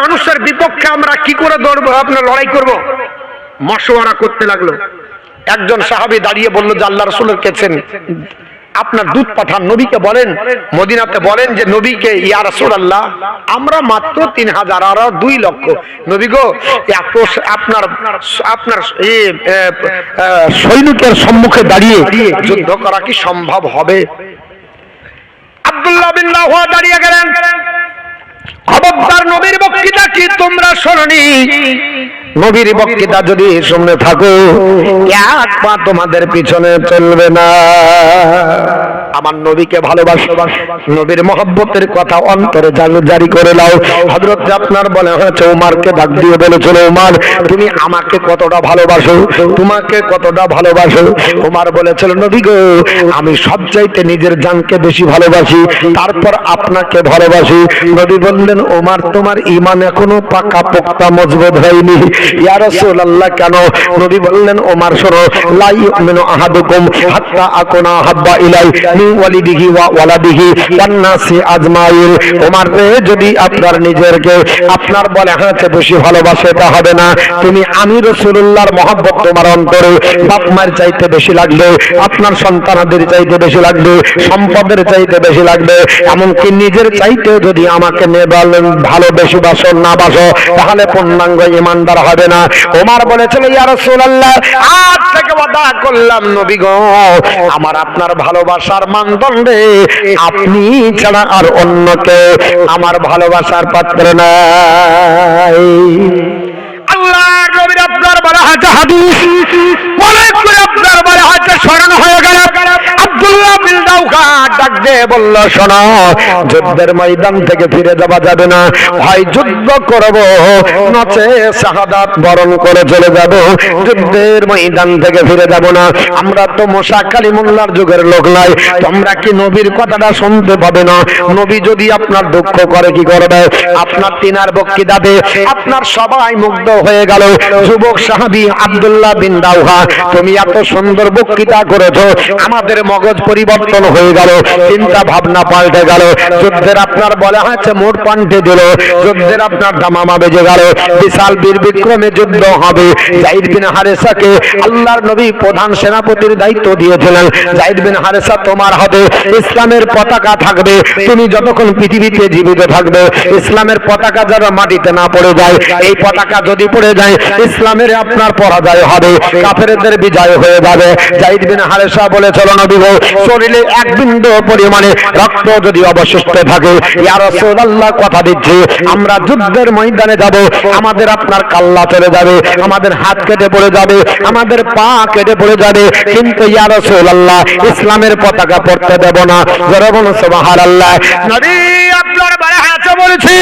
মানুষের বিপক্ষে আমরা কি করে দৌড়বো, আপনার লড়াই করব? মশওয়ারা করতে লাগল। একজন সাহাবী দাঁড়িয়ে বলল যে, আল্লাহ রসুলের কেছেন আপনার দুধ পাঠান, নবীকে বলেন, মদিনাতে বলেন যে, নবীকে, ইয়া রসুল আমরা মাত্র তিন হাজার আর দুই লক্ষ। নবী গো আপনার আপনার সৈনিকের সম্মুখে দাঁড়িয়ে যুদ্ধ করা কি সম্ভব হবে? আব্দুল্লাহ দাঁড়িয়ে গেলেন। খবরদার নবীর বক্তৃতা কি তোমরা শোনি নবীর বক্তৃতা যদি শুনে থাকো এক পা তোমাদের পিছনে চলবে না। আমার নবীকে ভালোবাসো। নবীর মহব্বতের কথা অন্তরে জানু জারি করে নাও। হযরত আপনার বলে হয়েছে উমারকে ডাক দিয়ে বলেছিল উমার তুমি আমাকে কতটা ভালোবাসো? তোমাকে কতটা ভালোবাসো? উমার বলেছিল নবী গো আমি সবচাইতে নিজের জানকে বেশি ভালোবাসি তারপর আপনাকে ভালোবাসি। নবী বললেন ওমার তোমার ইমান এখনও পাকা পোক্তা মজবুত হয়নি। ইয়া রাসূলুল্লাহ, কেন নবী বললেন, ওমার লা ইউমিনু আহাদুকুম হাত্তা আকুনা হাব্বা ইলাই মিন ওয়ালিদিহি ওয়া ওয়ালাদিহি ওয়ান নাসি আজমাইন। ওমার রে যদি আপনার নিজেরকে আপনার বলে হাতে বেশি ভালোবাসে, তা হবে না। তুমি আমি রাসূলুল্লাহর মহব্বত তোমার অন্তরে বাপ মায়ের চাইতে বেশি লাগবে, আপনার সন্তানদের চাইতে বেশি লাগবে, সম্পদের চাইতে বেশি লাগবে। এমনকি নিজের চাইতে যদি আমাকে নেবাল ভালো বেশি বাসো, না বাসো, তাহলে পূর্ণাঙ্গ ইমানদার হবে না। ওমার বলেছিল, ইয়া রাসূলুল্লাহ, আজ থেকে ওয়াদা করলাম নবী গো, আমার আপনার ভালোবাসার মানদণ্ডে আপনি ছাড়া আর অন্য কেউ আমার ভালোবাসার পাত্র নাই। আল্লাহ নবীর আপনার বলা হাদিস, অনেক করে আপনার বলা হাতে স্মরণ হয়ে গেল দাউকা ডাক যুদ্ধের ময়দান থেকে ফিরে যাবে না। হয় যুদ্ধ শাহাদাত বরণ করে চলে যাব। যুদ্ধের ময়দান থেকে ফিরে যাব না। আমরা তো যুগের লোক নাই তোমরা কি নবীর কথাটা শুনতে পাবে না? নবী যদি আপনার দুঃখ করে, কি করবে? আপনার তিনার বক্তৃতাতে আপনার সবাই মুগ্ধ হয়ে গেল। যুবক সাহাবি আব্দুল্লাহ বিন দাউহা, তুমি এত সুন্দর বক্তৃতা করেছ। আমাদের মগজ পরিবর্তন হয়ে গেল, চিন্তা ভাবনা পাল্টে গেল, যুদ্ধের আপনার বলা হয়েছে মোট পান্টে দিল, যুদ্ধের আপনার দামামা বেজে গেল, বিশাল বীর বিক্রমে যুদ্ধ হবে। জাহিদ বিন হারেসাকে আল্লাহর নবী প্রধান সেনাপতির দায়িত্ব দিয়েছিলেন। জাহিদ বিন হারেসা তোমার হাতে ইসলামের পতাকা থাকবে, তুমি যতক্ষণ পৃথিবীতে জীবিত থাকবে, ইসলামের পতাকা যেন মাটিতে না পড়ে যায়, এই পতাকা যদি পড়ে যায়, ইসলামের আপনার পরাজয় হবে, কাফেরদের বিজয় হয়ে যাবে। জাহিদ বিন হারেসা বলেছিল, নবী শরীরে এক বিন্দু পরিমাণে রক্ত যদি অবশিষ্ট থাকে, ইয়া কথা দিচ্ছি, আমরা যুদ্ধের ময়দানে যাব, আমাদের আপনার কাল্লা চলে যাবে, আমাদের হাত কেটে পড়ে যাবে, আমাদের পা কেটে পড়ে যাবে, কিন্তু ইয়া রাসূলুল্লাহ, ইসলামের পতাকা পড়তে দেব না। জরবন সুবহানাল্লাহ। নবী আপনার বলে বলেছি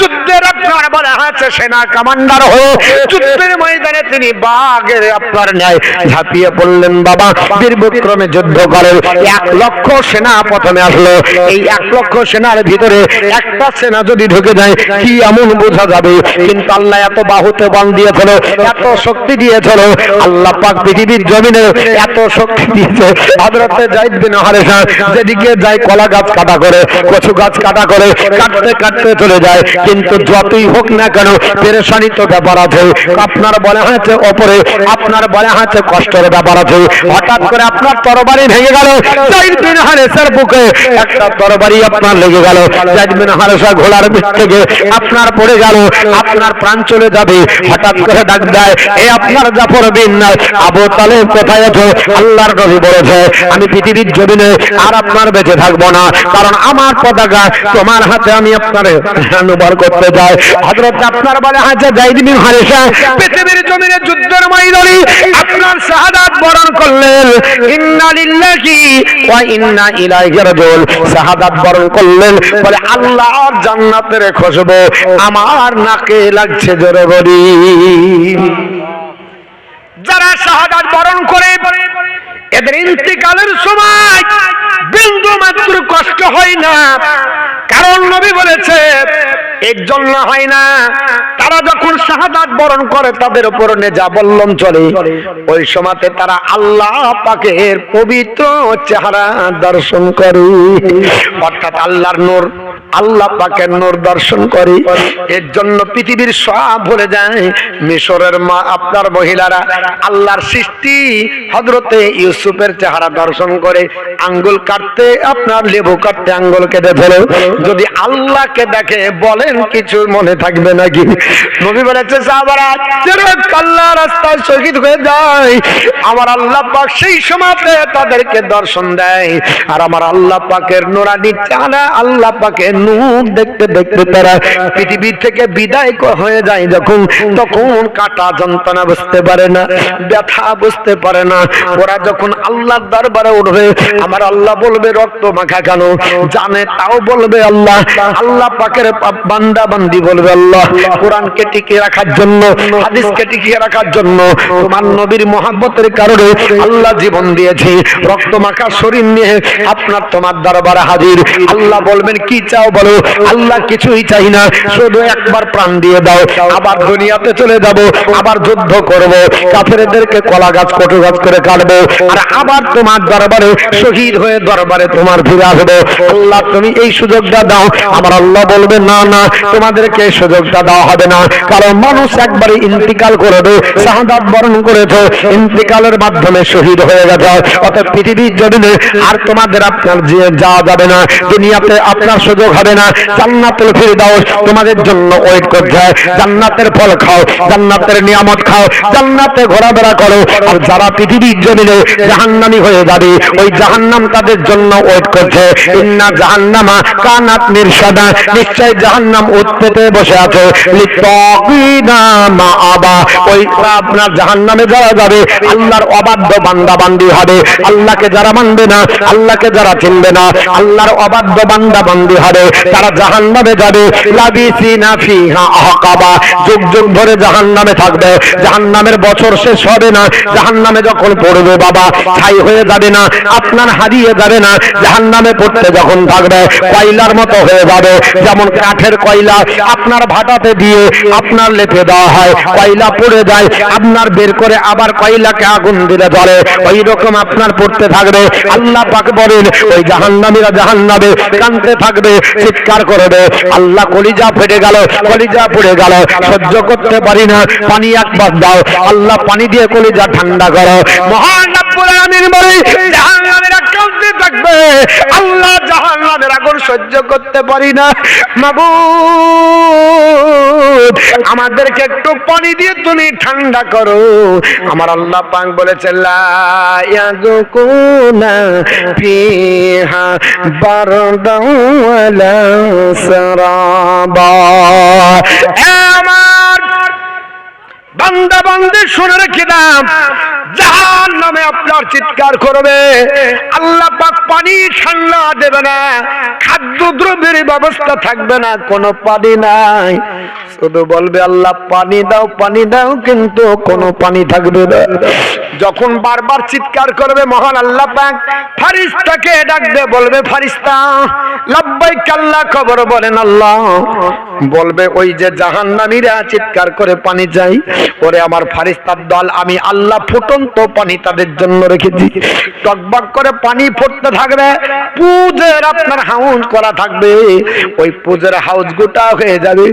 যুদ্ধের আপনার বলে হাতে সেনা কমান্ডার হয়ে যুদ্ধের ময়দানে তিনি বাঘের আপনার ন্যায় ঝাঁপিয়ে পড়লেন। বাবা বীর বিক্রমে যুদ্ধ করেন, এক লক্ষ সেনা প্রথমে আসলো। এই এক লক্ষ সেনার ভিতরে একটা সেনা যদি ঢুকে যায়, কি এমন বোঝা যাবে? কিন্তু আল্লাহ এত বাহুতে বান দিয়েছিল, এত শক্তি দিয়েছিল, আল্লাহ পাক পৃথিবীর জমিনে এত শক্তি দিয়েছে। হযরতে জাইদ বিন হারেসা যেদিকে যায় কলা গাছ কাটা করে কচু গাছ কাটা করে কাটতে কাটতে চলে যায়। কিন্তু যতই হোক না কেন পেরেশানি তো ব্যাপার আছে। আপনার বলা হয়েছে ওপরে, আপনার বলা হয়েছে কষ্টের ব্যাপার আছে। হঠাৎ করে আপনার তরবারি ভেঙে গেল। একটা তরবারি আপনার লেগে গেল। পিঠ থেকে আপনার পড়ে গেল। আপনার প্রাণ চলে যাবে। হঠাৎ করে ডাক দেয়, এ আপনার জাফর বিন, আবু তালেব কোথায় আছো? আল্লাহর নবী বলেছে, আমি পৃথিবীর জমিনে আর আপনার বেঁচে থাকব না। কারণ আমার পতাকা তোমার হাতে আমি আপনার করতে যাই। আপনার বলে জাইদ বিন হারেসা পৃথিবীর জমিনে যুদ্ধের ময়দানে আপনার শাহাদাত বরণ করলেন। ইন্না লিল্লাহি ওয়া ইন্না ইলাইহি শাহাদাত বরণ করলেন। বলে জান্নাতের খুশবু আমার নাকে লাগছে জোরে বলি। যারা শাহাদাত বরণ করে, এদের ইন্তিকালের সময় মাত্র কষ্ট হয় না। কারণ নবী বলেছে, এর জন্য হয় না। তারা যখন শাহাদাত বরণ করে, তাদের উপর নেজা বল্লম চলে। ওই সময়তে তারা আল্লাহ পাকের পবিত্র চেহারা দর্শন করে। অর্থাৎ আল্লাহর নূর আল্লাহ পাকের নূর দর্শন করে। এর জন্য পৃথিবীর সব ভুলে যায় মিশরের মা, আপনার মহিলারা আল্লাহর সৃষ্টি হজরতে ইউসুফের চেহারা দর্শন করে আঙ্গুল কাটতে, আপনার লেবু কাটতে আঙ্গুল কেটে ফেলে। যদি আল্লাহকে দেখে বলেন কিছু মনে থাকবে নাকি? নবী বলেছে আল্লাহ রাস্তায় শহীদ হয়ে যায়। আমার আল্লাহ পাক সেই সময়তে তাদেরকে দর্শন দেয়। আর আমার আল্লাহ পাকের নোরানি চালা আল্লাহ পাকের নূর দেখতে দেখতে তারা পৃথিবী থেকে বিদায় হয়ে যায় যখন, তখন কাটা যন্ত্রণা বুঝতে পারে না, ব্যথা বুঝতে পারে না। ওরা যখন আল্লাহর দরবারে উঠবে, আমার আল্লাহ বলবে, রক্ত মাখা কেন? জানে তাও বলবে আল্লাহ। আল্লাহ পাকের বান্দা বান্দি বলবে আল্লাহ। কোরআনকে টিকিয়ে রাখার জন্য, হাদিসকে টিকিয়ে রাখার জন্য তোমার নবীর মহাব্বতের কারণে আল্লাহ জীবন দিয়েছি। রক্ত মাখা শরীর নিয়ে আপনার তোমার দরবারে হাজির। আল্লাহ বলবেন, কি চাও বলো, আল্লাহ কিছুই চাই না। শুধু একবার প্রাণ দিয়ে দাও, আবার দুনিয়াতে চলে যাব, আবার যুদ্ধ করব, কাফেরদেরকে কলা গাছ কটু গাছ করে কাটবো, আর আবার তোমার দরবারে, শহীদ হয়ে দরবারে তোমার ফিরে আসব। আল্লাহ, তুমি এই সুযোগটা দাও। আমার আল্লাহ বলবে, না না, তোমাদেরকে এই সুযোগটা দেওয়া হবে না। কারণ মানুষ একবারে ইন্তিকাল করবে শাহাদাত বরণ করেছে, ইন্তিকালের মাধ্যমে শহীদ হয়ে গেছে। অর্থাৎ পৃথিবীর জমিনে আর তোমাদের আপনার যাওয়া যাবে না। দুনিয়াতে আপনার সুযোগ হবে না। জান্নাতুল ফিরদাউস তোমাদের জন্য ওয়েট করছে। জান্নাতের ফল খাও, জান্নাতের নিয়ামত খাও, জান্নাতে ঘোরাফেরা করো। আর যারা পৃথিবীর জমিনে জাহান্নামি হয়ে যাবে, ওই জাহান্নাম তাদের জন্য ওয়েট করছে। ইন্না জাহান্নামা কানাত নির্সাদা নিশ্চয় জাহান্নাম উৎপেতে বসে আছে। লিত্তাকিনা মা আবা ওই আপনার জাহান্নামে যারা যাবে, আল্লাহর অবাধ্য বান্দা বান্দি হবে। আল্লাহকে যারা মানবে না, আল্লাহকে যারা চিনবে না, আল্লাহর অবাধ্য বান্দা বান্দি হবে। তারা যাবে। লাবিসিনা ফিহা আহকাবা। যুগ যুগ ধরে জাহান্নামে থাকবে। জাহান্নামের বছর শেষ হবে না। জাহান্নামে যখন পড়বে বাবা, ছাই হয়ে যাবে না, আপনার হারিয়ে যাবে না। জাহান্নামে পড়তে যখন থাকবে, কয়লার মতো হয়ে যাবে। যেমন কাঠের কয়লা, আপনার ভাটাতে দিয়ে আপনার লেপে দেওয়া হয়, কয়লা পড়ে যায়, আপনার বের করে আবার কয়লাকে আগুন দিলে জ্বলে। ওই রকম আপনার পড়তে থাকবে। আল্লাহ পাক বলেন, ওই জাহান্নামীরা জাহান্নামে কানতে থাকবে। চিৎকার করে দে। আল্লাহ কলিজা ফেটে গেল, কলিজা পড়ে গেল। সহ্য করতে পারি না, পানি একবার দাও। আল্লাহ পানি দিয়ে কলিজা ঠান্ডা করো। মহান বলে থাকবে। আল্লাহ জাহান্নামের আগুন সহ্য করতে পারি না। মাবুদ, আমাদেরকে একটু পানি দিয়ে তুমি ঠান্ডা করো। আমার আল্লাহ পাক বলেছে লা ইয়াযুকুনা ফিহা বারদাও ওয়ালা আমার বান্দা, বান্দি, শুনে রেখে দাম জাহান নামে আপনার চিৎকার করবে। আল্লাহ পাক পানি ঠান্ডা দেবে না খাদ্য দ্রব্যের ব্যবস্থা থাকবে না, কোনো পানি নাই। শুধু বলবে, আল্লাহ, পানি দাও পানি দাও, কিন্তু কোনো পানি থাকবে না। যখন বারবার চিৎকার করবে, মহান আল্লাহ পাক ফারিস্তাকে ডাকবে, বলবে, ফারিস্তা লাব্বাই কাল্লা খবর বলেন আল্লাহ। বলবে, ওই যে জাহান্নামীরা চিৎকার করে পানি চাই, ওরে আমার ফারিস্তার দল, আমি আল্লাহ ফুটন্ত পানি তাদের জন্য রেখেছি। টকবক করে পানি ফুটতে থাকবে, পুজের আপনার হাউস করা থাকবে, ওই পুজের হাউস গোটা হয়ে যাবে।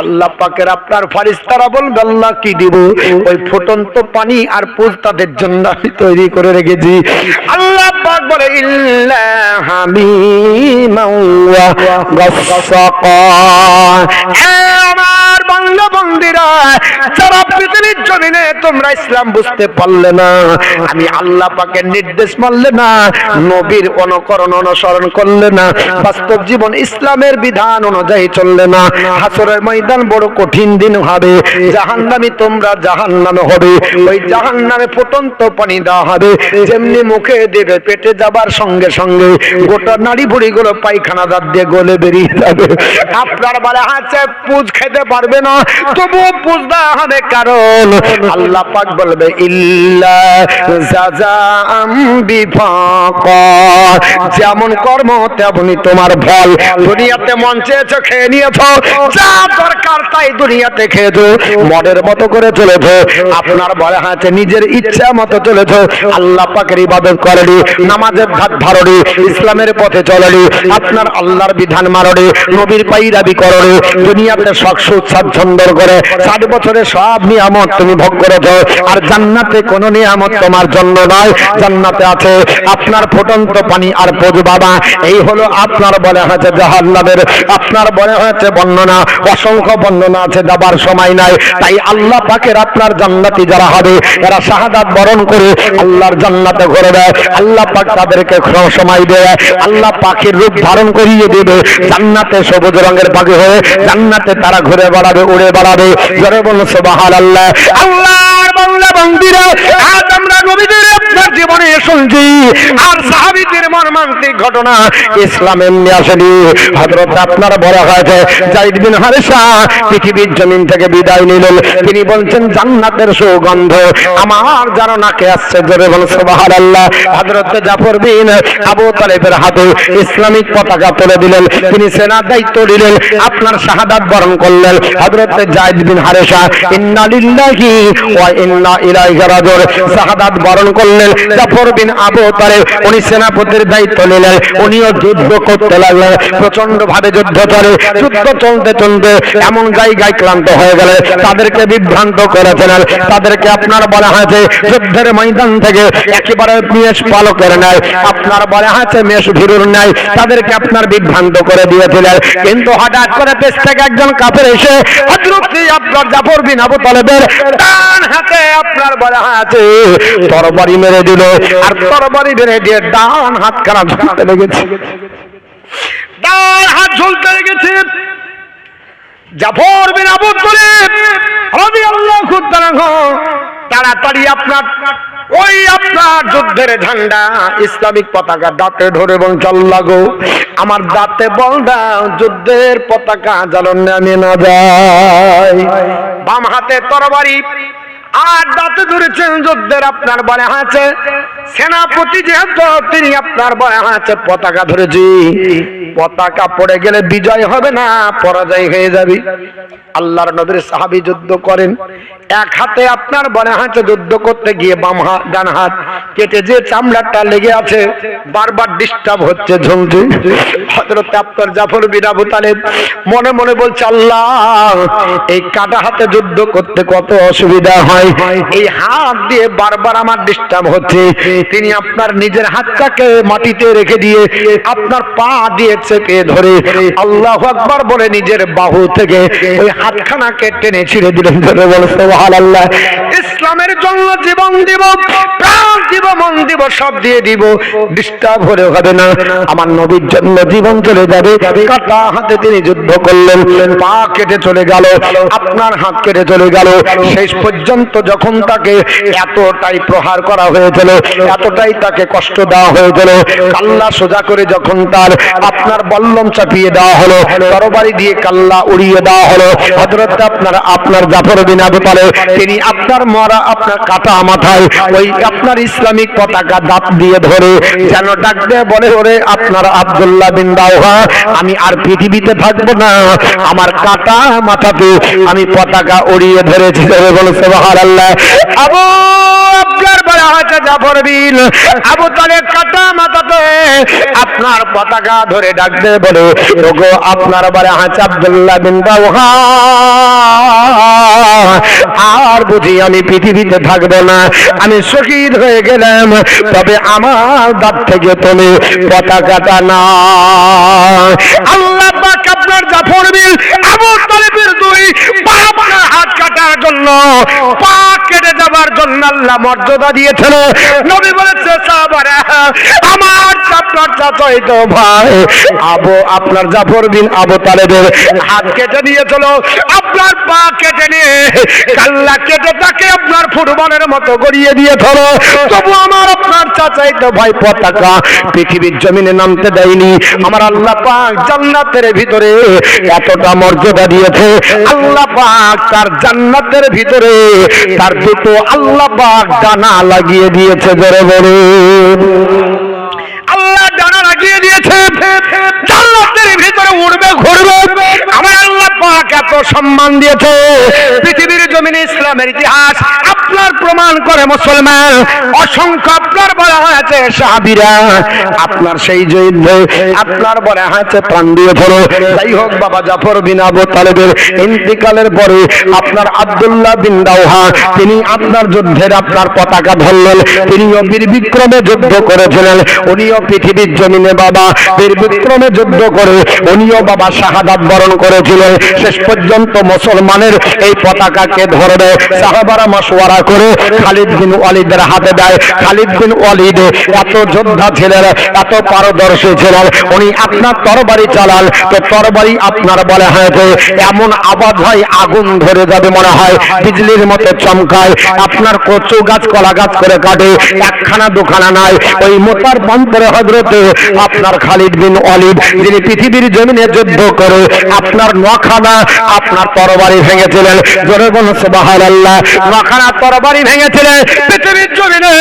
আল্লাহ পাকের আপনার ফারিস্তারা বলবে, আল্লাহ কি দিব? ওই ফুটন্ত পানি আর পুজ তাদের জন্য আমি তৈরি করে রেখেছি। আল্লাহ পাক বলে, ইল্লা হামিমাও ওয়া গাসসাকা এ আমার বাস্তব জীবন ইসলামের বিধান অনুযায়ী চললে না। হাসরের ময়দান বড় কঠিন দিন হবে। জাহান্নামী তোমরা জাহান্নামে হবে। ওই জাহান্নামে ফুটন্ত পানি দেওয়া হবে। যেমনি মুখে দেবে, পেটে যাবার সঙ্গে সঙ্গে গোটা নাড়ি ভুড়ি গুলো পায়খানা দাঁত দিয়ে গলে বেরিয়ে যাবে। আপনার বলে আছে পুজ খেতে পারবে না। তবুও বুঝতে হবে কারণ। আল্লাহ পাক বলবে, ইল্লা যেমন কর্ম, তেমনি তোমার ফল। দুনিয়াতে মন চেয়েছো খেয়ে নিয়েছো, যা দরকার তাই দুনিয়াতে খেয়েছো মনের মতো করে চলেছো আপনার বলে হাতে নিজের ইচ্ছা মতো চলেছো আল্লাহ পাকের ইবাদত করেনি, নামাজের ধাত ধারণি ইসলামের পথে চলেনি। আপনার আল্লাহর বিধান মারণি নবীর পাইরাবি করণি দুনিয়াতে শখ সুখ স্বাচ্ছন্দ্য করে ষাট বছরের সব নিয়ামত তুমি ভোগ করেছ। আর জান্নাতে কোন নিয়ামত তোমার জন্য নয় জান্নাতে আছে আপনার ফুটন্ত পানি আর পজু বাবা। এই হলো আপনার বলে হয়েছে জাহান্নামের। আপনার বলে হয়েছে বর্ণনা। অসংখ্য বর্ণনা আছে, যাবার সময় নাই। তাই আল্লাহ পাকের আপনার জান্নাতি যারা হবে, এরা শাহাদাত বরণ করে আল্লাহর জান্নাতে ঘুরে দেয়। আল্লাহ পাক তাদেরকে সময় দেয়। আল্লাহ পাখির রূপ ধারণ করিয়ে দেবে। জান্নাতে সবুজ রঙের পাখি হয়ে জান্নাতে তারা ঘুরে বেড়াবে। উড়ে বেড়াবে। জোরে বলুন আল্লাহ আল্লাহ! পৃথিবীর জমিন থেকে বিদায় নিলেন। তিনি বলছেন, জান্নাতের সুগন্ধ আমার আসছে? জাফর বিন আবু তালেবের হাতে ইসলামিক পতাকা তুলে দিলেন। তিনি সেনার দায়িত্ব নিলেন, আপনার শাহাদাত বরণ করলেন। হযরত জাইদ বিন হারিসা, ইন্না ওয়া ইন্না তাদেরকে বিভ্রান্ত তাদেরকে আপনার বলা হয়েছে, যুদ্ধের ময়দান থেকে একেবারে মেষ পালকের আপনার বলা হয়েছে, মেষ তাদেরকে আপনার বিভ্রান্ত করে দিয়েছিলেন। কিন্তু হঠাৎ করে থেকে একজন কাপের এসে আপনার জাফর বিন আবু তালেবের ডান হাতে আপনার বলা আছে। তরবারি মেরে দিল, আর তরবারি মেরে দিয়ে ডান হাত খারাপ ঝুলতে লেগেছে। ডান হাত ঝুলতে লেগেছে। জাফর বিন আবু তালেব রাদিয়াল্লাহু তাআলা তাড়াতাড়ি আপনার, ওই আপনার যুদ্ধের ঝান্ডা ইসলামিক পতাকা দাঁতে ধরে এবং চল লাগো আমার দাঁতে বল দাও, যুদ্ধের পতাকা যেন নামে না যায় বাম হাতে তরবারি আর দাঁতে ধরেছেন যুদ্ধের আপনার বলে আছে। সেনাপতি যেহেতু তিনি আপনার আছে, পতাকা ধরেছি। পতাকা পড়ে গেলে বিজয় হবে না, পরাজয় হয়ে যাবে। আল্লাহর নবীর সাহাবী যুদ্ধ করেন। এক হাতে আপনার বনে হাতে যুদ্ধ করতে গিয়ে বাম হাত, ডান হাত কেটে যে চামড়াটা লেগে আছে, বারবার ডিস্টার্ব হচ্ছে, ঝুলছে। হযরত আপনার জাফর বিন আবু তালেব মনে মনে বলছে, আল্লাহ, এই কাটা হাতে যুদ্ধ করতে কত অসুবিধা হয়। এই হাত দিয়ে বারবার আমার ডিস্টার্ব হচ্ছে। তিনি আপনার নিজের হাতটাকে মাটিতে রেখে দিয়ে আপনার পা দিয়ে চেপে ধরে আল্লাহ আকবার বলে নিজের বাহু থেকে ওই হাতখানাকে টেনে ছিঁড়ে দিলেন। ধরে বলে, সুবহানাল্লাহ। ইসলামের জন্য জীবন দিব। প্রাণ দিব, মন দিব, সব দিয়ে দিব। ডিস্টার্ব হলে হবে না। আমার নবীর জন্য জীবন চলে যাবে। কাটা হাতে তিনি যুদ্ধ করলেন। পা কেটে চলে গেল। আপনার হাত কেটে চলে গেল। শেষ পর্যন্ত যখন তাকে এতটাই প্রহার করা হয়েছিল, এতটাই তাকে কষ্ট দেওয়া হয়েছিল, কাল্লা সোজা করে যখন তার আপনার বল্লম চাপিয়ে দেওয়া হলো, তরবারি দিয়ে কাল্লা উড়িয়ে দেওয়া হলো, হযরত আপনার আপনার জাফর বিন আবু তিনি আপনার মরা, আপনার কাটা মাথায়, ওই আপনার ইসলামিক পতাকা দাঁত দিয়ে ধরে, যেন ডাক বলে, ওরে আপনার আবদুল্লাহ বিন দাওহা, আমি আর পৃথিবীতে থাকব না। আমার কাটা মাথাতে আমি পতাকা উড়িয়ে ধরেছি। বলে, সুবহানাল্লাহ। আবু আবু তালেব কাটা মাথাতে আপনার পতাকা ধরে ডাকতে বলে, ওগো, আপনার আব্দুল্লাহ বিন রাওহা আর বুঝি আমি পৃথিবীতে থাকব না। আমি শহীদ হয়ে গেলাম। তবে আমার দাঁত থেকে তুমি পতাকাটা না আল্লাহ পাক আপনার জাফর বিল আবু তালেবের দুই হাত কাটার জন্য পা কেটে যাবার জন্য আল্লাহ মর্যাদা দিয়েছিল। নবী বলেছে, সাহাবারা, আমার আপনার আপনার চাচাইতো ভাই, আবু, আপনার জাফর বিন আবু তালেবের হাত কেটে নিয়েছিল। আপনার পা কেটে নিয়ে কাল্লা কেটে তাকে আপনার ফুটবলের মতো গড়িয়ে দিয়েছিল। তবু আমার আপনার চাচাইতো ভাই পতাকা পৃথিবীর জমিনে নামতে দেয়নি। আমার আল্লাহ পাক জান্নাতের ভিতরে এতটা মর্যাদা দিয়েছে। আল্লাহ পাক তার জান্নাতের ভিতরে তার দুটো আল্লাহ পাক ডানা লাগিয়ে দিয়েছে বড় বড় আল্লাহ ডানা লাগিয়ে দিয়েছে, জান্নাতের ভিতরে উড়বে, ঘুরবে। আমার আল্লাহ পাক এত সম্মান দিয়েছে। পৃথিবীর জমিনে ইসলামের ইতিহাস আপনার প্রমাণ করে মুসলমান। অসংখ্য আপনার বলা হয়েছে সাহাবিরা। আপনার সেই যুদ্ধ, আপনার বলা হয়েছে প্রাণ দিয়েছিল যাই হোক বাবা জাফর বিন আবু তালেবের ইন্তিকালের পরে আপনার আব্দুল্লাহ বিন দাওহা তিনি আপনার যুদ্ধের আপনার পতাকা ধরলেন। তিনিও বীর বিক্রমে যুদ্ধ করেছিলেন। উনিও পৃথিবীর জমিনে বাবা বীর বিক্রমে যুদ্ধ করে, উনিও বাবা শাহাদাত বরণ করেছিলেন। শেষ পর্যন্ত মুসলমানের এই পতাকাকে ধরবে। সাহাবারা মশওয়ারা করে খালিদ বিন ওয়ালিদের হাতে দেয়। খালিদ বিন ওয়ালিদ এত যোদ্ধা ছিলেন এত পারদর্শী ছিলেন উনি আপনার তরবারি চালান। তো তরবারি আপনার বলে হয় যে, এমন আবাদ হয়, আগুন ধরে যাবে মনে হয়, বিজলির মতো চমকায়। আপনার কচু গাছ, কলা গাছ করে কাটে, একখানা দুখানা নাই। ওই মোতার বন্তরে হজরতে আপনার খালিদ বিন অলিদ যিনি পৃথিবীর জমিনে যুদ্ধ করে আপনার নখানা, আপনার তরবারি ভেঙেছিলেন। জোরে বলুন সুবাহান আল্লাহ নখানা তরবারি ভেঙেছিলেন, পৃথিবীর জমিনে।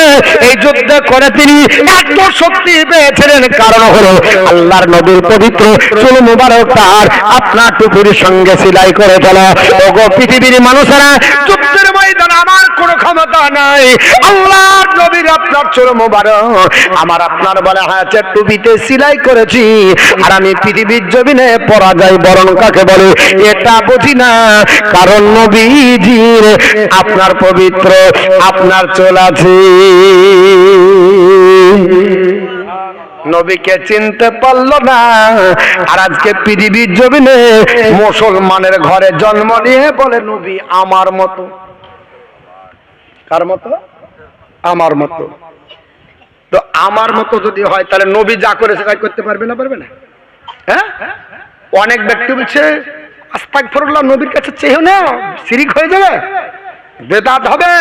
এই যুদ্ধ করে তিনি এত শক্তি পেয়েছিলেন। কারণ হলো আল্লাহর নবীর পবিত্র চুল মুবারক তার আপনার টুপির সঙ্গে সিলাই করে তোলা ওগো পৃথিবীর মানুষেরা, যুদ্ধের ময়দান আমার কোনো ক্ষমতা নাই। আল্লাহর নবীর আপনার চুল মুবারক। আমার আপনার বলা হয়েছে, টুপিতে সিলাই করেছি। আর আমি পৃথিবীর জমিনে পরাজয় বরণ কাকে বলে, এটা বুঝি না। কারণ নবীজির আপনার পবিত্র আপনার চোল আছে। নবীকে চিনতে পারল না, আর আজকে পৃথিবীর জমিনে মুসলমানের ঘরে জন্ম নিয়ে বলে, নবী আমার মতো। কার মতো? আমার মতো। তো আমার মতো যদি হয়, তাহলে নবী যা করেছে তাই করতে পারবে না পারবে না? হ্যাঁ? অনেক ব্যক্তি বলছে আস্তাক ফরুল্লাহ নবীর কাছে চেয়েও না সিরিক হয়ে যাবে। বেদাত হবে।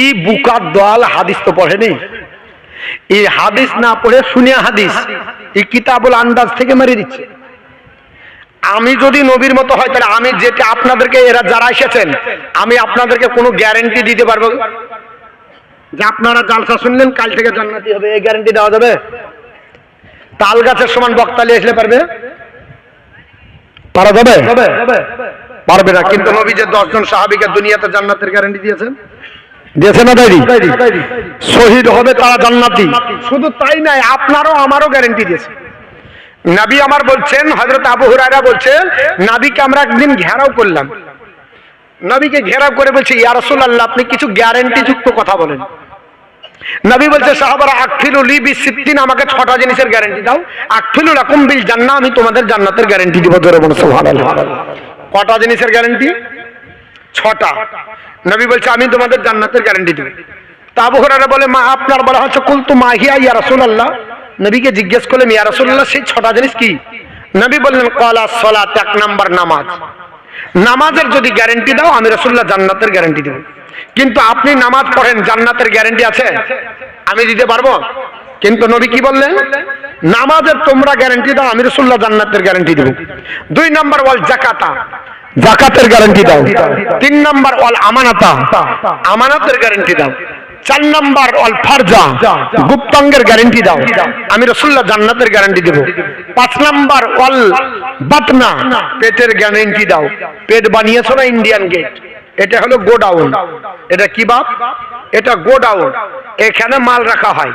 ই বুকার দল হাদিস তো পড়েনি। এই হাদিস না পড়ে শুনিয়া হাদিস, এই কিতাবুল আন্দাজ থেকে মেরে দিচ্ছে। আমি যদি নবীর মতো হয়, তাহলে আমি যেটা আপনাদেরকে, এরা যারা এসেছেন, আমি আপনাদেরকে কোনো গ্যারেন্টি দিতে পারব? যে আপনারা জালসা শুনলেন, কাল থেকে জান্নাতি হবে, এই গ্যারেন্টি দেওয়া যাবে? তাল গাছের সমান বক্তালি আসলে পারবে? পারা যাবে। পারবে না কিন্তু নবী যে দশজন সাহাবিকে দুনিয়াতে জান্নাতের গ্যারান্টি দিয়েছেন? দিয়েছে না দাঁড়ি শহীদ হবে তারা জান্নাতি। শুধু তাই নাই আপনারও আমারও গ্যারেন্টি দিয়েছে। নাবি আমার বলছেন হজরত আবু হুরায়রা বলছেন নাবিকে আমরা একদিন ঘেরাও করলাম। নবীকে ঘেরাও করে বলছে ইয়া রাসূলুল্লাহ আপনি কিছু গ্যারান্টি যুক্ত কথা বলেন। নবী বলছে সাহাবারা আকফিলু লি বিসিদ্দিন আমাকে ছটা জিনিসের গ্যারান্টি দাও। আকফিলু লাকুম বিল জান্নাহ আমি তোমাদের জান্নাতের গ্যারান্টি দিব। জোরে বলো সুবহানাল্লাহ। কটা জিনিসের গ্যারান্টি ছটা। নবী বলছে, আমি তোমাদের জান্নাতের গ্যারান্টি দেব। তা আবু বলে, মা, আপনার বলা হচ্ছে কুল তো মাহিয়া ইয়া রাসূলুল্লাহ। নবীকে জিজ্ঞেস করলেন, ইয়া রাসূলুল্লাহ, সেই ছটা জিনিস কি? নবী বললেন কলা সলাত, এক নাম্বার নামাজ। নামাজের যদি গ্যারান্টি দাও, আমি রাসূলুল্লাহ জান্নাতের গ্যারান্টি দেব। কিন্তু আপনি নামাজ পড়েন, জান্নাতের গ্যারান্টি আছে? আমি দিতে পারব? কিন্তু নবী কি বললেন? নামাজের তোমরা গ্যারান্টি দাও, আমি রসুল্লাহ জান্নাতের গ্যারান্টি দেব। দুই নাম্বার ওয়াল জাকাতা জাকাতের গ্যারান্টি দাও। তিন নাম্বার ওয়াল আমানাতা। আমানাতের গ্যারান্টি দাও। চার নাম্বার অল ফারজা। গুপ্তাঙ্গের গ্যারান্টি দাও। আমি রসুল্লাহ জান্নাতের গ্যারান্টি দেব। পাঁচ নাম্বার অল বাতনা। পেটের গ্যারান্টি দাও। পেট বানিয়েছো না ইন্ডিয়ান গেট এটা হলো গোডাউন। এটা কি বাপ? এটা গোডাউন। এখানে মাল রাখা হয়।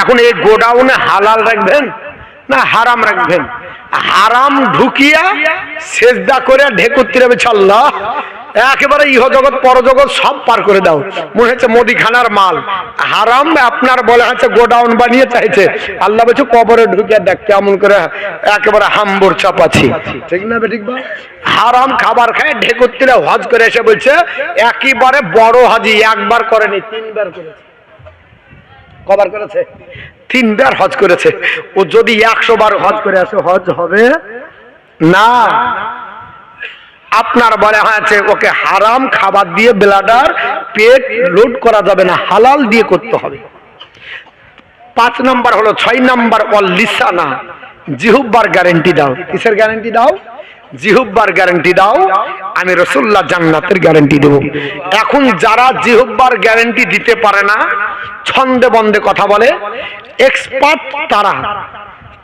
এখন এই গোডাউনে হালাল রাখবেন না হারাম রাখবেন? হারাম ঢুকিয়া সেজদা করে ঢেকুত্তিরে আল্লাহ, একেবারে ইহ জগৎ পরজগৎ সব পার করে দাও। মনে হচ্ছে মুদিখানার মাল। হারাম আপনার বলে হচ্ছে গোডাউন বানিয়ে চাইছে। আল্লাহ বলছে, কবরে ঢুকে দেখ, কেমন করে একেবারে হাম্বুর চাপাচ্ছি ঠিক না ঠিক বা? হারাম খাবার খায় ঢেকুর ঢেকুত্তিরে হজ করে এসে বলছে, একেবারে বড় হাজি, একবার করেনি, তিনবার করেছে। কবার করেছে? তিনবার হজ করেছে। ও যদি একশো বার হজ করে আসে, হজ হবে? না। আপনার বলে হয়েছে, ওকে হারাম খাবার দিয়ে ব্লাডার পেট লোড করা যাবে না, হালাল দিয়ে করতে হবে। পাঁচ নাম্বার হলো, ছয় নাম্বার অল লিসানা। জিহুব্বার গ্যারেন্টি দাও। কিসের গ্যারেন্টি দাও? জিহুব্বার গ্যারেন্টি দাও, আমি রসুল্লাহ জান্নাতের গ্যারেন্টি দেব। এখন যারা জিহুব্বার গ্যারেন্টি দিতে পারে না, ছন্দে বন্দে কথা বলে এক্সপার্ট তারা,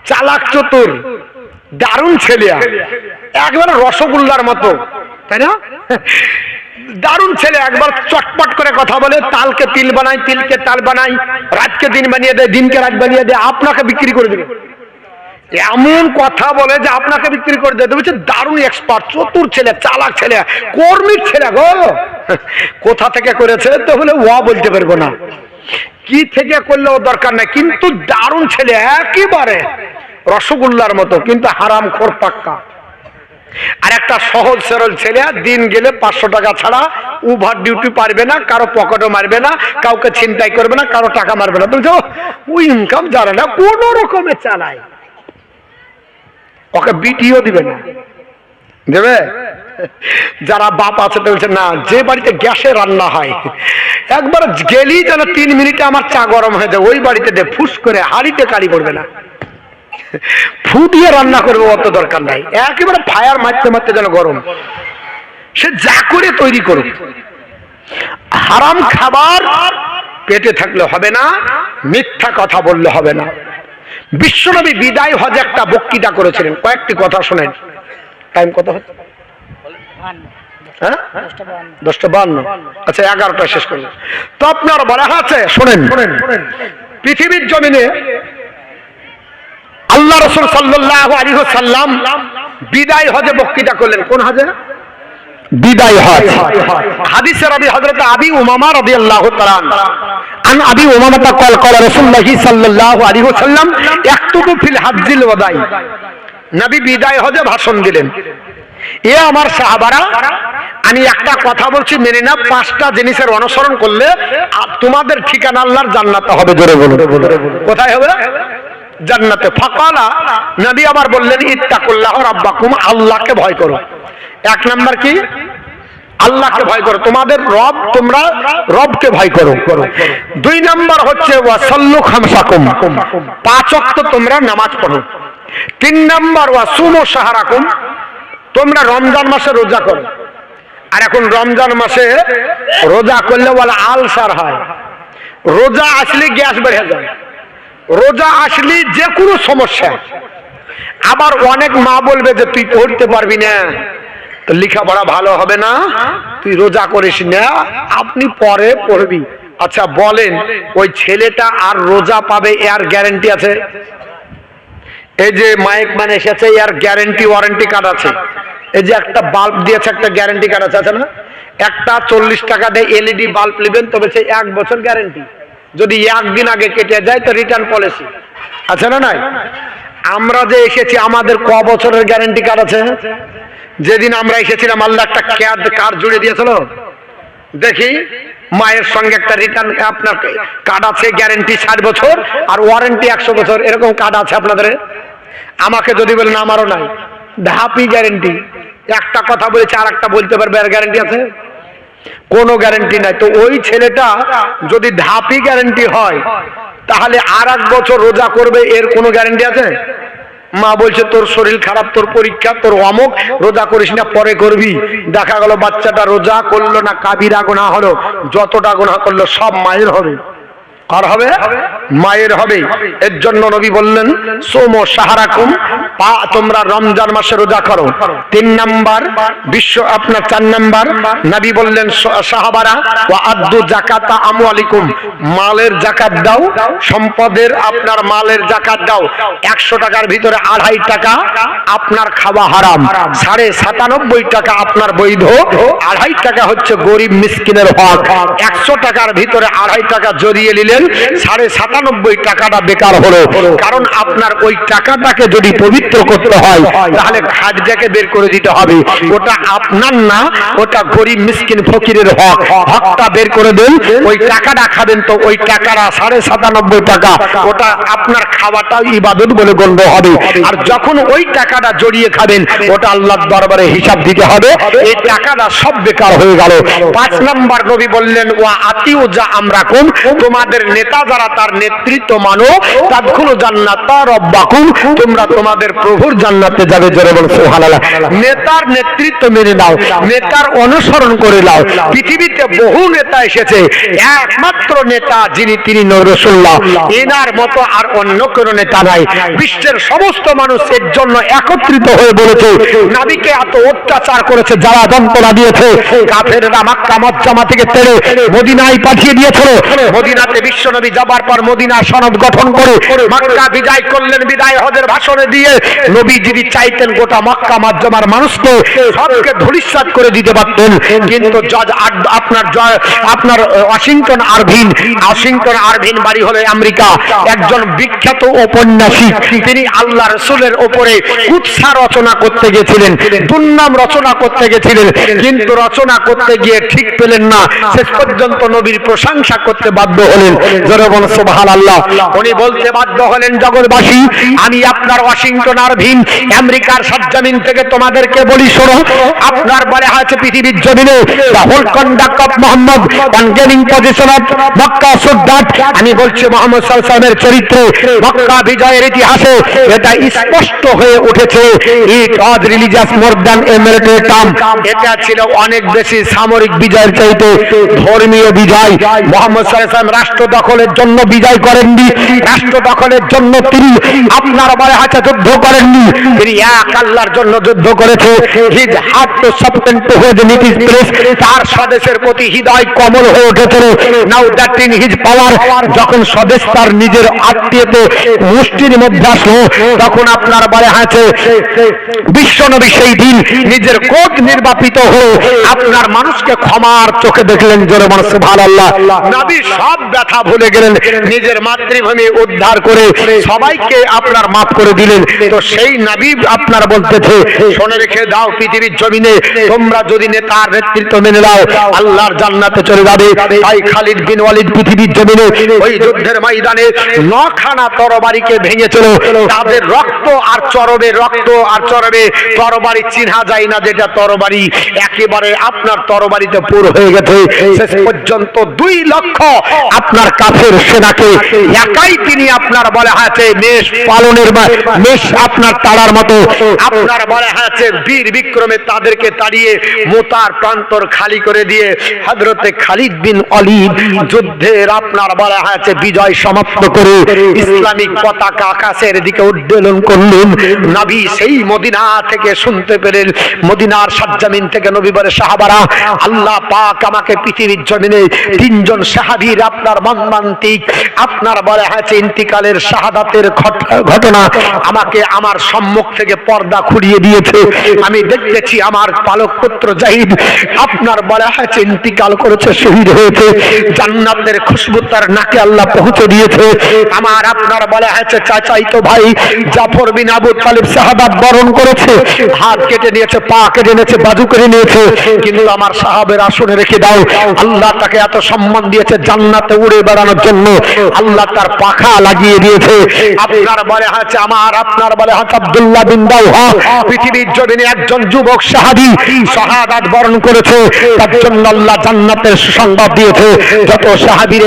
চালাক চতুর, দারুণ ছেলে একবারে রসগোল্লার মতো, তাই না? দারুণ ছেলে, একবার চটপট করে কথা বলে, তালকে তিল বানাই, তিলকে তাল বানাই, রাতকে দিন বানিয়ে দেয়, দিনকে রাত বানিয়ে দেয়, আপনাকে বিক্রি করে দেবে। এমন কথা বলে যে আপনাকে বিক্রি করে দেবে। বলছে দারুণ এক্সপার্ট চতুর ছেলে, চালাক ছেলে, কর্মীর ছেলে গো। কোথা থেকে করেছে তো বলে ওয়া বলতে পারব না। কি থেকে করলে ও দরকার নাই? কিন্তু দারুণ ছেলে একেবারে রসগোল্লার মতো, কিন্তু হারাম খোর পাক্কা। আর একটা সহজ সরল ছেলে, দিন গেলে পাঁচশো টাকা ছাড়া ওভার ডিউটি পারবে না, কারও পকেটও মারবে না, কাউকে ছিনতাই করবে না, কারও টাকা মারবে না। বলছো ও ইনকাম জানে না কোনো রকমে চালায়। ওকে বিটিও দিবে না। দেবে? যারা বাপ আছে বলছে, না, যে বাড়িতে গ্যাসে রান্না হয়, একবার গেলি যেন তিন মিনিটে আমার চা গরম হয়ে যায়, ওই বাড়িতে দে, ফুস করে হাড়িতে কালি পড়বে না। ফুটিয়ে রান্না করবে, অত দরকার নাই। একেবারে ফায়ার মারতে মারতে যেন গরম। সে যা করে তৈরি করুক। হারাম খাবার পেটে থাকলে হবে না, মিথ্যা কথা বললে হবে না। বিশ্বনবী বিদায় হজে একটা বক্তৃতা করেছিলেন। কয়েকটি কথা শোনেন। টাইম কত হচ্ছে? হ্যাঁ? দশটা বান্ন। আচ্ছা শেষ তো আপনার বলা আছে, শোনেন। পৃথিবীর জমিনে আল্লাহ রসুল সাল্লাম বিদায় হজে বক্তৃতা করলেন। কোন হজে? বিদায় হয়। আবি উমামা আন আবি কল একটুকু ফিল বিদায় হজে ভাষণ দিলেন। এ আমার সাহাবারা, আমি একটা কথা বলছি, মেনে না পাঁচটা জিনিসের অনুসরণ করলে তোমাদের ঠিকানা আল্লাহর জান্নাতে হবে। জোরে বলো কোথায় হবে? জান্নাতে। ফাকালা, নবী আবার বললেন, ইত্তাকুল্লাহ রাব্বাকুম, আল্লাহকে ভয় করো। এক নাম্বার কি? আল্লাহকে ভয় করো। তোমাদের রব, তোমরা রবকে ভয় করো। দুই নাম্বার হচ্ছে তোমরা নামাজ পড়ো। তিন নাম্বার ওয়া সুমো সাহারাকুম তোমরা রমজান মাসে রোজা করো। আর এখন রমজান মাসে রোজা করলে বলে আলসার হয়। রোজা আসলে গ্যাস বেড়ে যায়। রোজা আসলে যে কোনো সমস্যা। আবার অনেক মা বলবে যে, তুই পড়তে পারবি না। লেখাপড়া ভালো হবে না? তুই রোজা করিস না। আপনি পরে পড়বি। আচ্ছা বলেন, ওই ছেলেটা আর রোজা পাবে, এর গ্যারেন্টি আছে? এই যে মাইক মানে এসেছে, এর গ্যারেন্টি ওয়ারেন্টি কার্ড আছে। এই যে একটা বাল্ব দিয়েছে, একটা গ্যারেন্টি কার্ড আছে না? একটা চল্লিশ টাকা দিয়ে এলইডি বাল্ব নেবেন, তবে সে এক বছর গ্যারেন্টি যদি একদিন আগে কেটে যায়, তো রিটার্ন পলিসি আছে না নাই? আমরা যে এসেছি, আমাদের ক বছরের গ্যারেন্টি কার্ড আছে? যেদিন আমরা এসেছিলাম, আল্লাহ একটা ক্যাড কার্ড জুড়ে দিয়েছিল? দেখি, মায়ের সঙ্গে একটা রিটার্ন আপনার কার্ড আছে গ্যারেন্টি ষাট বছর আর ওয়ারেন্টি একশো বছর, এরকম কার্ড আছে আপনাদের? আমাকে যদি বলেন, আমারও নাই। ধাপি গ্যারেন্টি একটা কথা বলেছে আর একটা বলতে পারবে, আর গ্যারেন্টি আছে? কোনো গ্যারেন্টি নাই। তো ওই ছেলেটা যদি ধাপি গ্যারেন্টি হয়, তাহলে আর এক বছর রোজা করবে, এর কোনো গ্যারেন্টি আছে? মা বলছে, তোর শরীর খারাপ, তোর পরীক্ষা, তোর অমুক, রোজা করিস না, পরে করবি। দেখা গেল, বাচ্চাটা রোজা করল না, কাবিরা গোনা হলো, যতটা গোনা করল, সব মায়ের হবে। আর হবে? মায়ের হবে। এর জন্য নবী বললেন, সোম সাহারাকুম, পা তোমরা রমজান মাসে রোজা করো। তিন নাম্বার, বিশ্ব আপনার চার নাম্বার, নবী বললেন সাহাবারা, ওয়া আদ্দু জাকাতা আমওয়ালিকুম, মালের জাকাত দাও, সম্পদের আপনার মালের জাকাত দাও। একশো টাকার ভিতরে আড়াই টাকা আপনার খাওয়া হারাম। সাড়ে সাতানব্বই টাকা আপনার বৈধ। আড়াই টাকা হচ্ছে গরিব মিসকিনের হক। একশো টাকার ভিতরে আড়াই টাকা জড়িয়ে নিলে দিলেন, সাড়ে সাতানব্বই টাকাটা বেকার হলো। কারণ আপনার ওই টাকাটাকে যদি পবিত্র করতে হয়, তাহলে খাজটাকে বের করে দিতে হবে। ওটা আপনার না, ওটা গরিব, মিসকিন, ফকিরের হক। হকটা বের করে দেন, ওই টাকাটা খাবেন তো ওই টাকাটা সাড়ে সাতানব্বই টাকা। ওটা আপনার খাওয়াটাও ইবাদত বলে গণ্য হবে। আর যখন ওই টাকাটা জড়িয়ে খাবেন, ওটা আল্লাহর দরবারে হিসাব দিতে হবে। এই টাকাটা সব বেকার হয়ে গেল। পাঁচ নাম্বার নবী বললেন, ওয়া আতিও যা আমরা কোন তোমাদের নেতা যারা তার নেতৃত্ব মানো তাদখুলু জান্নাতা রব্বাকুম, তোমরা তোমাদের প্রভুর জান্নাতে যাবে জোরে বল, সুবহানাল্লাহ। নেতার নেতৃত্ব মেনে নাও, নেতার অনুসরণ করে নাও। পৃথিবীতে বহু নেতা এসেছে, একমাত্র নেতা যিনি তিনি নরসুল্লাহ এনার মতো আর অন্য কোনো নেতা নাই। বিশ্বের সমস্ত মানুষ এর জন্য একত্রিত হয়ে বলেছে, নাবিকে এত অত্যাচার করেছে, যারা যন্ত্রণা দিয়েছে, কাফেররা মাক্কা মজ্জামা থেকে তেড়ে মদিনায় পাঠিয়ে দিয়েছিল। মদিনাতে বিশ্বনবী যাবার পর মদিনা সনদ গঠন করে মক্কা বিজয় করলেন বিদায় হজের ভাষণে দিয়ে নবী যদি চাইতেন গোটা মক্কা মজ্জামার মানুষকে সবকে ধূলিসাৎ করে দিতে পারতেন। কিন্তু জজ আপনার আপনার ওয়াশিংটন আরভিন ওয়াশিংটন আরভিন বাড়ি হলো আমেরিকা। একজন বিখ্যাত ঔপন্যাসিক তিনি আল্লাহ রসুলের ওপরে কুৎসা রচনা করতে গেছিলেন দুর্নাম রচনা করতে গেছিলেন কিন্তু রচনা করতে গিয়ে ঠিক পেলেন না। শেষ পর্যন্ত নবীর প্রশংসা করতে বাধ্য হলেন। জোরে উনি বলতে বাধ্য হলেন, জগৎবাসী, আমি আপনার ওয়াশিংটন আরভিন, আমেরিকার সজ্জামিন থেকে তোমাদেরকে বলি, শোনো, আপনার বলে আছে পৃথিবীর জমিনে আমি বলছি মক্কা বিজয়ের ইতিহাসে এটা স্পষ্ট হয়ে উঠেছে। এটা ছিল অনেক বেশি সামরিক বিজয়ের চাইতে ধর্মীয় বিজয়। মোহাম্মদ রাষ্ট্র দখলের জন্য বিজয় করেননি। রাষ্ট্র দখলের জন্য তিনি আপনার বলে হাতে যুদ্ধ করেননি। তিনি এক আল্লাহর জন্য যুদ্ধ করেছে। তার স্বদেশের প্রতি হৃদয় কমল হয়ে উঠেছিল। নাও হিজ পাওয়ার যখন স্বদেশ তার নিজের আত্মীয়তে মুষ্টির মধ্যে আসলো, তখন আপনার বিশ্বনবী সেই দিন নিজের কোট নির্বাপিত হয়ে আপনার মানুষকে ক্ষমার চোখে দেখলেন। জোরে মানুষ ভালো আল্লাহ নবী সব ব্যথা ভুলে গেলেন, নিজের মাতৃভূমি উদ্ধার করে সবাইকে আপনার মাফ করে দিলেন। তো সেই নবী আপনার বলতেছে, শুনে রেখে দাও পৃথিবীর জমিনে, তোমরা যদি নেতার নেতৃত্ব মেনে নাও, আল্লাহর জান্নাতে চলে যাবে। তাই খালিদ বিন ওয়ালিদ পৃথিবীর জমিনে ওই যুদ্ধের ময়দানে নখানা তরবারিকে ভেঙেছিল তাদের রক্ত আর চরবে রক্ত আর চরবে তরবারি চিহ্না যায় না, যেটা তরবারি একেবারে আপনার তরবারিতে পুর হয়ে গেছে। শেষ পর্যন্ত দুই লক্ষ আপনার কাফের সেনাকে একাই তিনি আপনার বলে আছে মেষ পালনের মা- মেষ আপনার তাড়ার মতো। আপনার বলে আছে বীর বিক্রমে তাদেরকে তাড়িয়ে মোতার প্রান্তর খালি করে দিয়ে হজরতে খালিদ বিন অলিদ যুদ্ধের আপনার বলা হয়েছে বিজয় সমাপ্ত করে ইসলামিক পতাকা আকাশের দিকে উড্ডয়ন করলেন। নবী সেই মদিনা থেকে শুনতে পেলেন। মদিনার সাজ্জামিন থেকে নবী বলে, সাহাবারা, আল্লাহ পাক আমাকে পৃথিবীর জমিনে তিনজন সাহাবীর আপনার মর্মান্তিক আপনার বলা হয়েছে ইন্তিকালের শাহাদাতের ঘটনা আমাকে আমার সম্মুখ থেকে পর্দা খুঁড়িয়ে দিয়েছে। আমি দেখতেছি আমার পালক পুত্র জাহিদ, আপনার বলা হয়েছে ইন্তিকাল করেছে, শহীদ হয়েছে। জান্নাতের খুশবু তার নাকে আল্লাহ পৌঁছে দিয়েছে। আমার আপনার বলা হয়েছে চাচাই তো ভাই জাফর বিন আবু তালিব শাহাদাত বরণ করেছে। হাত কেটে নিয়েছে, পা কেটে নিয়েছে, বাজু কেটে নিয়েছে। কিন্তু আমার সাহাবের আসনে রেখে দাও। আল্লাহ তাকে এত সম্মান দিয়েছে, জান্নাতে উড়ে বেড়ানোর জন্য আল্লাহ তার পাখা লাগিয়ে দিয়েছে। আপনার বলে আছে আমার, আপনার বলে আছে আব্দুল্লাহ বিন পৃথিবীর জমিনে একজন যুবক সাহাবী শাহাদাত বরণ করেছে, তার জন্য আল্লাহ জান্নাতের সুসংবাদ দিয়েছে। যত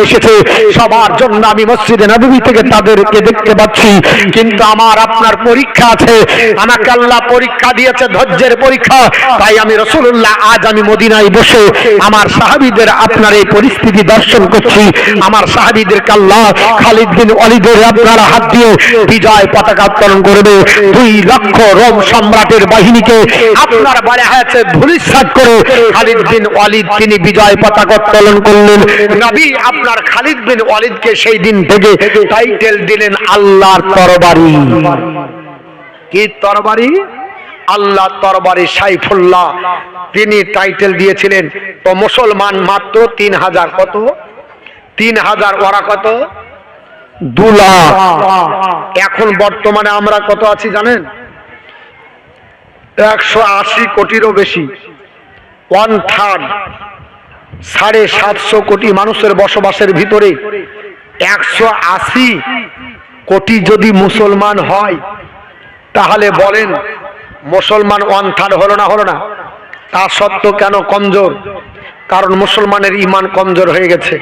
এসেছে, সবার জন্য আমি মসজিদে নবী থেকে তাদেরকে দেখতে পাচ্ছি। কিন্তু আমার, আপনার পরীক্ষা আছে। আমাকে আল্লাহ পরীক্ষা দিয়েছে, ধৈর্যের পরীক্ষা। তাই আমি রসুল্লাহ আজ আমি মদিনায় বসে আমার সাহাবীদের আপনার এই পরিস্থিতি দর্শন করছি। আমার সাহাবীদেরকে আল্লাহ খালিদ বিন অলিদের আপনারা হাত দিয়ে বিজয় পতাকা উত্তোলন করবে। দুই লক্ষ রোম সম্রাটের বাহিনীকে আপনার বলা হয়েছে ধুলিসাত করে খালিদ বিন ওয়ালিদ তিনি বিজয় পতাকা উত্তোলন করলেন। নবী আপনার খালিদ বিন ওয়ালিদকে সেই দিন থেকে টাইটেল দিলেন আল্লাহর তরবারি। কি তরবারি? আল্লাহ তরবারি সাইফুল্লাহ। তিনি টাইটেল দিয়েছিলেন। তো মুসলমান মাত্র তিন হাজার কত? তিন হাজার ওরা কত? দু লাখ। এখন বর্তমানে আমরা কত আছি জানেন? একশো আশি কোটিরও বেশি। ওয়ান থার্ড সাড়ে সাতশো কোটি মানুষের বসবাসের ভিতরে একশো আশি কোটি যদি মুসলমান হয়, তাহলে বলেন মুসলমান ওয়ান থার্ড হলো না হলো না? তা সত্ত্বেও কেন কমজোর? কারণ মুসলমানের ইমান কমজোর হয়ে গেছে।